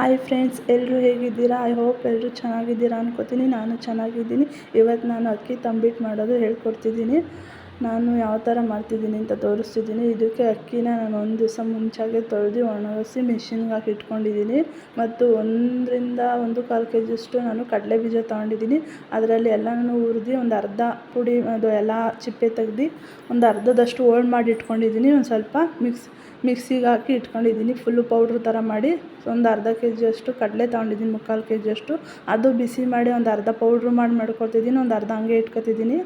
Hi friends ಎಲ್ಲರೂ ಹೇಗಿದ್ದೀರಾ? I hope ಎಲ್ಲರೂ ಚೆನ್ನಾಗಿದ್ದೀರಾ ಅನ್ಕೋತೀನಿ. ನಾನು ಚೆನ್ನಾಗಿದ್ದೀನಿ. ಇವತ್ತು ನಾನು ಅಕ್ಕಿ ತಂಬಿಟ್ಟು ಮಾಡೋದು ಹೇಳ್ಕೊಡ್ತಿದ್ದೀನಿ. ನಾನು ಯಾವ ಥರ ಮಾಡ್ತಿದ್ದೀನಿ ಅಂತ ತೋರಿಸ್ತಿದ್ದೀನಿ. ಇದಕ್ಕೆ ಅಕ್ಕಿನ ನಾನು ಒಂದು ದಿವಸ ಮುಂಚೆಗೆ ತೊಳೆದು ಒಣಗಿಸಿ ಮಿಷಿನ್ಗೆ ಹಾಕಿ ಇಟ್ಕೊಂಡಿದ್ದೀನಿ. ಮತ್ತು ಒಂದರಿಂದ ಒಂದು ಕಾಲು ಕೆ ಜಿಯಷ್ಟು ನಾನು ಕಡಲೆ ಬೀಜ ತೊಗೊಂಡಿದ್ದೀನಿ. ಅದರಲ್ಲಿ ಎಲ್ಲನೂ ಹುರಿದು ಒಂದು ಅರ್ಧ ಪುಡಿ ಅದು ಎಲ್ಲ ಚಿಪ್ಪೆ ತೆಗ್ದು ಒಂದು ಅರ್ಧದಷ್ಟು ಹೋಳು ಮಾಡಿ ಇಟ್ಕೊಂಡಿದ್ದೀನಿ. ಒಂದು ಸ್ವಲ್ಪ ಮಿಕ್ಸ್, ಮಿಕ್ಸಿಗೆ ಹಾಕಿ ಇಟ್ಕೊಂಡಿದ್ದೀನಿ. ಫುಲ್ಲು ಪೌಡ್ರ್ ಥರ ಮಾಡಿ ಒಂದು ಅರ್ಧ ಕೆ ಜಿಯಷ್ಟು ಕಡಲೆ ತೊಗೊಂಡಿದ್ದೀನಿ, ಮುಕ್ಕಾಲು ಕೆ ಜಿಯಷ್ಟು ಅದು ಬಿಸಿ ಮಾಡಿ ಒಂದು ಅರ್ಧ ಪೌಡ್ರ್ ಮಾಡಿ ಮಾಡ್ಕೊಳ್ತಿದ್ದೀನಿ. ಒಂದು ಅರ್ಧ ಹಂಗೆ ಇಟ್ಕೊತಿದ್ದೀನಿ.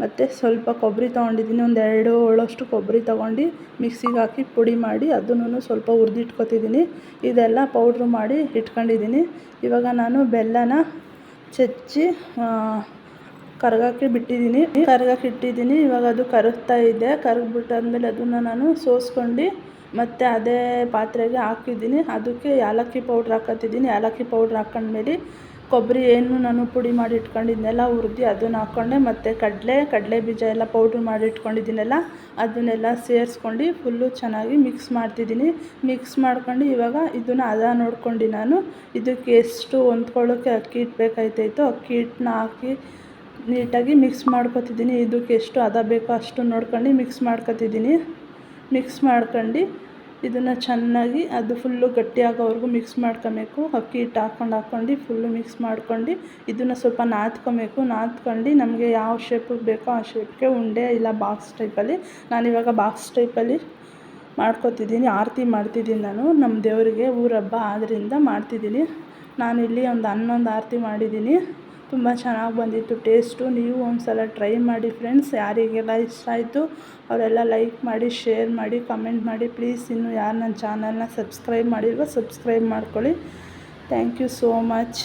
ಮತ್ತು ಸ್ವಲ್ಪ ಕೊಬ್ಬರಿ ತೊಗೊಂಡಿದ್ದೀನಿ, ಒಂದು ಎರಡು ಹೋಳಷ್ಟು ಕೊಬ್ಬರಿ ತೊಗೊಂಡು ಮಿಕ್ಸಿಗೆ ಹಾಕಿ ಪುಡಿ ಮಾಡಿ ಅದನ್ನು ಸ್ವಲ್ಪ ಹುರಿದಿಟ್ಕೊತಿದ್ದೀನಿ. ಇದೆಲ್ಲ ಪೌಡ್ರು ಮಾಡಿ ಇಟ್ಕೊಂಡಿದ್ದೀನಿ. ಇವಾಗ ನಾನು ಬೆಲ್ಲನ ಚಚ್ಚಿ ಕರಗಕ್ಕೆ ಬಿಟ್ಟಿದ್ದೀನಿ. ಕರಗಕ್ಕೆ ಇಟ್ಟಿದ್ದೀನಿ, ಇವಾಗ ಅದು ಕರಗ್ತಾ ಇದೆ. ಕರಗ್ಬಿಟ್ಟಾದ್ಮೇಲೆ ಅದನ್ನು ನಾನು ಸೋಸ್ಕೊಂಡು ಮತ್ತು ಅದೇ ಪಾತ್ರೆಗೆ ಹಾಕಿದ್ದೀನಿ ಅದಕ್ಕೆ ಏಲಕ್ಕಿ ಪೌಡ್ರ್ ಹಾಕತ್ತಿದ್ದೀನಿ. ಏಲಕ್ಕಿ ಪೌಡ್ರ್ ಹಾಕೊಂಡ್ಮೇಲೆ ಕೊಬ್ಬರಿ ಏನು ನಾನು ಪುಡಿ ಮಾಡಿ ಇಟ್ಕೊಂಡಿದ್ನೆಲ್ಲ, ಹುರ್ದು ಅದನ್ನ ಹಾಕ್ಕೊಂಡೆ ಮತ್ತು ಕಡಲೆ ಕಡಲೆ ಬೀಜ ಎಲ್ಲ ಪೌಡ್ರ್ ಮಾಡಿ ಇಟ್ಕೊಂಡಿದ್ದೀನಲ್ಲ, ಅದನ್ನೆಲ್ಲ ಸೇರಿಸ್ಕೊಂಡು ಫುಲ್ಲು ಚೆನ್ನಾಗಿ ಮಿಕ್ಸ್ ಮಾಡ್ತಿದ್ದೀನಿ. ಮಿಕ್ಸ್ ಮಾಡ್ಕೊಂಡು ಇವಾಗ ಇದನ್ನು ಹದ ನೋಡ್ಕೊಂಡು ನಾನು. ಇದಕ್ಕೆ ಎಷ್ಟು ಹೊಂದ್ಕೊಳ್ಳೋಕ್ಕೆ ಅಕ್ಕಿ ಹಿಟ್ಟು ಬೇಕಾಯ್ತಾಯಿತ್ತು ಅಕ್ಕಿ ಹಿಟ್ಟನ್ನ ಹಾಕಿ ನೀಟಾಗಿ ಮಿಕ್ಸ್ ಮಾಡ್ಕೊತಿದ್ದೀನಿ. ಇದಕ್ಕೆ ಎಷ್ಟು ಹದ ಬೇಕೋ ಅಷ್ಟು ನೋಡ್ಕೊಂಡು ಮಿಕ್ಸ್ ಮಾಡ್ಕೊತಿದ್ದೀನಿ. ಮಿಕ್ಸ್ ಮಾಡ್ಕೊಂಡು ಇದನ್ನು ಚೆನ್ನಾಗಿ ಅದು ಫುಲ್ಲು ಗಟ್ಟಿಯಾಗೋವರೆಗೂ ಮಿಕ್ಸ್ ಮಾಡ್ಕೊಬೇಕು. ಅಕ್ಕಿ ಹಿಟ್ಟು ಹಾಕ್ಕೊಂಡು ಹಾಕ್ಕೊಂಡು ಫುಲ್ಲು ಮಿಕ್ಸ್ ಮಾಡ್ಕೊಂಡು ಇದನ್ನು ಸ್ವಲ್ಪ ನಾದ್ಕೊಬೇಕು. ನಾದ್ಕೊಂಡು ನಮಗೆ ಯಾವ ಶೇಪಿಗೆ ಬೇಕೋ ಆ ಶೇಪ್ಗೆ ಉಂಡೆ ಇಲ್ಲ ಬಾಕ್ಸ್ ಟೈಪಲ್ಲಿ ನಾನಿವಾಗ ಬಾಕ್ಸ್ ಟೈಪಲ್ಲಿ ಮಾಡ್ಕೊತಿದ್ದೀನಿ. ಆರತಿ ಮಾಡ್ತಿದ್ದೀನಿ ನಾನು. ನಮ್ಮ ದೇವರಿಗೆ ಊರ ಹಬ್ಬ ಆದ್ದರಿಂದ ಮಾಡ್ತಿದ್ದೀನಿ. ನಾನಿಲ್ಲಿ ಒಂದು ಹನ್ನೊಂದು ಆರತಿ ಮಾಡಿದ್ದೀನಿ. ತುಂಬ ಚೆನ್ನಾಗಿ ಬಂದಿತ್ತು ಟೇಸ್ಟು. ನೀವು ಒಂದು ಸಲ ಟ್ರೈ ಮಾಡಿ ಫ್ರೆಂಡ್ಸ್, ಯಾರಿಗೆಲ್ಲ ಇಷ್ಟ ಆಯಿತು ಅವರೆಲ್ಲ ಲೈಕ್ ಮಾಡಿ, ಶೇರ್ ಮಾಡಿ, ಕಮೆಂಟ್ ಮಾಡಿ. ಪ್ಲೀಸ್ ಇನ್ನು ಯಾರು ನನ್ನ ಚಾನಲ್ನ ಸಬ್ಸ್ಕ್ರೈಬ್ ಮಾಡಿಲ್ವೋ ಸಬ್ಸ್ಕ್ರೈಬ್ ಮಾಡ್ಕೊಳ್ಳಿ. Thank you so much.